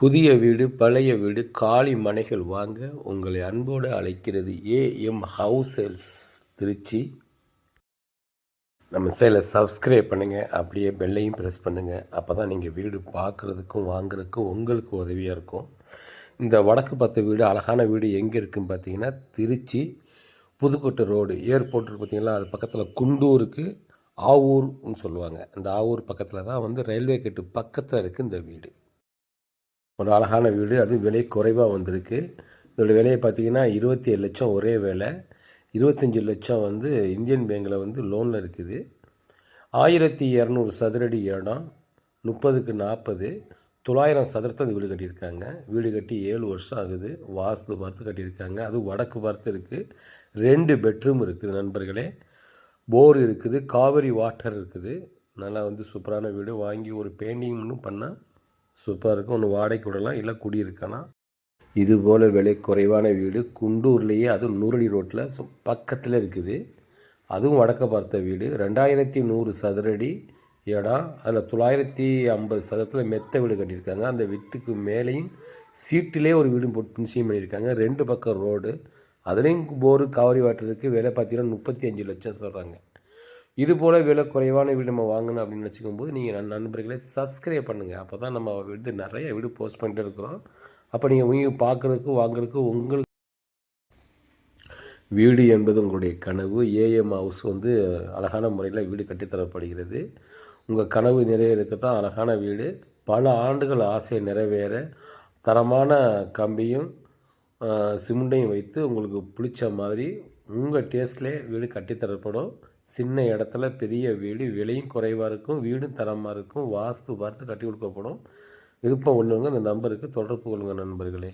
புதிய வீடு பழைய வீடு காலி மனைகள் வாங்க உங்களை அன்போடு அழைக்கிறது ஏஎம் ஹவுஸ் சேல்ஸ் திருச்சி. நம்ம சேலை சப்ஸ்கிரைப் பண்ணுங்கள் அப்படியே பெல்லையும் ப்ரெஸ் பண்ணுங்கள் அப்போ தான் நீங்கள் வீடு பார்க்குறதுக்கும் வாங்குறதுக்கும் உங்களுக்கு உதவியாக இருக்கும். இந்த வடக்கு பத்து வீடு அழகான வீடு எங்கே இருக்குன்னு பார்த்தீங்கன்னா திருச்சி புதுக்கோட்டை ரோடு. ஏர்போர்ட் இருக்கு பார்த்தீங்களா அது பக்கத்தில் குண்டூருக்கு ஆவூர்னு சொல்லுவாங்க. அந்த ஆவூர் பக்கத்தில் தான் வந்து ரயில்வே கேட்டு பக்கத்தில் இருக்குது இந்த வீடு. ஒரு அழகான வீடு. அதுவும் விலை குறைவாக வந்திருக்கு. இதோட விலையை பார்த்தீங்கன்னா இருபத்தி ஏழு லட்சம் ஒரே வேலை இருபத்தஞ்சி லட்சம் வந்து இந்தியன் பேங்கில் வந்து லோனில் இருக்குது. ஆயிரத்தி இரநூறு சதுரடி இடம் முப்பதுக்கு நாற்பது. தொள்ளாயிரம் சதுரத்தை அந்த வீடு கட்டியிருக்காங்க. வீடு கட்டி ஏழு வருஷம் ஆகுது. வாஸ்து பார்த்து கட்டியிருக்காங்க. அதுவும் வடக்கு பார்த்து இருக்குது ரெண்டு பெட்ரூம் இருக்குது நண்பர்களே. போர் இருக்குது. காவிரி வாட்டர் இருக்குது. நல்லா வந்து சூப்பரான வீடு. வாங்கி ஒரு பெயிண்டிங்னு பண்ணால் சூப்பராக இருக்கும். ஒன்று வாடகைக்கு விடலாம் இல்லை குடியிருக்கலாம் இது போல் விலை குறைவான வீடு குண்டூர்லேயே அதுவும் நூறடி ரோட்டில் பக்கத்தில் இருக்குது. அதுவும் வடக்க பார்த்த வீடு. ரெண்டாயிரத்தி நூறு சதுரடி இடம் அதில் தொள்ளாயிரத்தி ஐம்பது சதத்தில் மெத்த வீடு கட்டியிருக்காங்க. அந்த வீட்டுக்கு மேலேயும் சீட்டிலே ஒரு வீடு போட்டு நிச்சயம் பண்ணியிருக்காங்க. ரெண்டு பக்கம் ரோடு. அதுலேயும் போரு காவிரி வாட்டருக்கு விலை பார்த்தீங்கன்னா முப்பத்தி அஞ்சு லட்சம் சொல்கிறாங்க இது போல் விலை குறைவான வீடு நம்ம வாங்கணும் அப்படின்னு நினச்சிக்கும் போது நீங்கள் நன் நண்பர்களே சப்ஸ்கிரைப் பண்ணுங்கள் அப்போ தான் நம்ம வீடு நிறைய வீடு போஸ்ட் பண்ணிட்டு இருக்கிறோம். அப்போ நீங்கள் உங்க பார்க்குறதுக்கு வாங்குறதுக்கு உங்களுக்கு வீடு என்பது உங்களுடைய கனவு. ஏஎம் ஹவுஸ் வந்து அழகான முறையில் வீடு கட்டித்தரப்படுகிறது. உங்கள் கனவு நிறைவேறத்தான் அழகான வீடு. பல ஆண்டுகள் ஆசையை நிறைவேற தரமான கம்பியும் சிமெண்டையும் வைத்து உங்களுக்கு பிடிச்ச மாதிரி உங்கள் டேஸ்ட்லேயே வீடு கட்டித்தரப்படும். சின்ன இடத்துல பெரிய வீடு விலையும் குறைவாக இருக்கும் வீடும் தரமாக இருக்கும் வாஸ்து பார்த்து கட்டி கொடுக்கப்படும். விருப்பம் உள்ளவங்க அந்த நம்பருக்கு தொடர்பு கொள்ளுங்கள் நண்பர்களே.